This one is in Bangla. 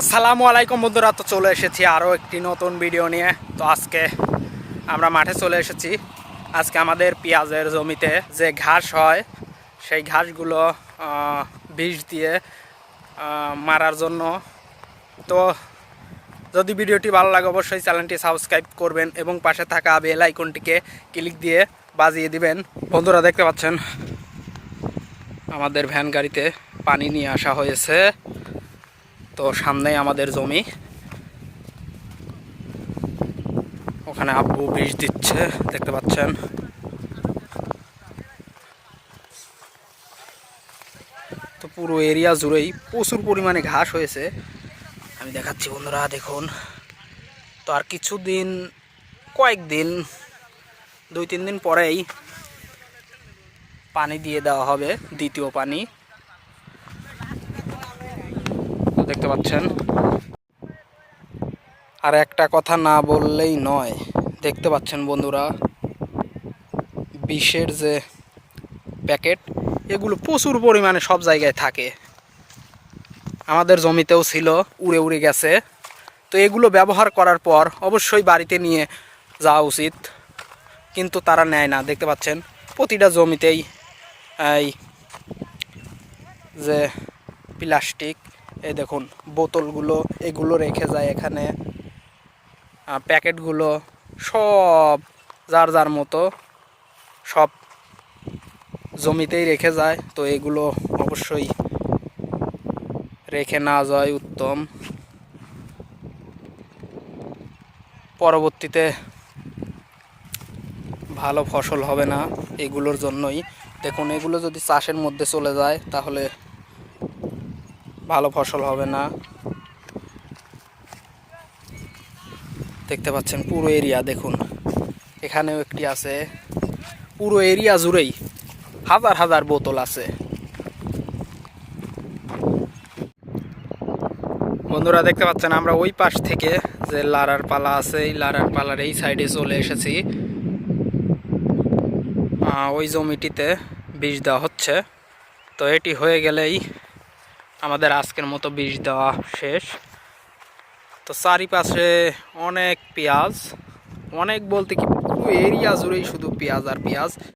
আসসালামু আলাইকুম বন্ধুরা, তো চলে এসেছি আরও একটি নতুন ভিডিও নিয়ে। তো আজকে আমরা মাঠে চলে এসেছি। আজকে আমাদের পেঁয়াজের জমিতে যে ঘাস হয়, সেই ঘাসগুলো বিষ দিয়ে মারার জন্য। তো যদি ভিডিওটি ভালো লাগে, অবশ্যই চ্যানেলটি সাবস্ক্রাইব করবেন এবং পাশে থাকা বেল আইকনটিকে ক্লিক দিয়ে বাজিয়ে দিবেন। বন্ধুরা, দেখতে পাচ্ছেন? আমাদের ভ্যান গাড়িতে পানি নিয়ে আসা হয়েছে। তো সামনেই আমাদের জমি। ওখানে আব্বু বিষ দিচ্ছে, দেখতে পাচ্ছেন। তো পুরো এরিয়া জুড়েই প্রচুর পরিমাণে ঘাস হয়েছে। আমি দেখাচ্ছি বন্ধুরা, দেখুন। তো আর কিছুদিন, কয়েকদিন, দুই তিন দিন পরেই পানি দিয়ে দেওয়া হবে, দ্বিতীয় পানি তো দেখতে পাচ্ছেন। আর একটা কথা না বললেই নয়, দেখতে পাচ্ছেন বন্ধুরা, বিষের যে প্যাকেট, এগুলো প্রচুর পরিমাণে সব জায়গায় থাকে। আমাদের জমিতেও ছিল, উড়ে উড়ে গেছে। তো এগুলো ব্যবহার করার পর অবশ্যই বাড়িতে নিয়ে যাওয়া উচিত, কিন্তু তারা নেয় না। দেখতে পাচ্ছেন, প্রতিটা জমিতেই এই যে প্লাস্টিক এই দেখুন, বোতলগুলো এগুলো রেখে যায় এখানে। প্যাকেটগুলো সব যার যার মতো সব জমিতেই রেখে যায়। তো এগুলো অবশ্যই রেখে না যায় উত্তম। পরবর্তীতে ভালো ফসল হবে না এগুলোর জন্যই। দেখুন, এগুলো যদি চাষের মধ্যে চলে যায়, তাহলে ভালো ফসল হবে না। দেখতে পাচ্ছেন পুরো এরিয়া, দেখুন। এখানেও একটি আছে। পুরো এরিয়া জুড়েই হাজার হাজার বোতল আছে। বন্ধুরা, দেখতে পাচ্ছেন আমরা ওই পাশ থেকে যে লারার পালা আছে, এই লারার পালার এই সাইডে চলে এসেছি। ওই জমিটিতে বীজ দেওয়া হচ্ছে। তো এটি হয়ে গেলেই আমাদের আজকের মতো বীজ দেওয়া শেষ। তো চারিপাশে অনেক পেঁয়াজ, অনেক বলতে কি পুরো এরিয়া জুড়েই শুধু পেঁয়াজ আর পেঁয়াজ।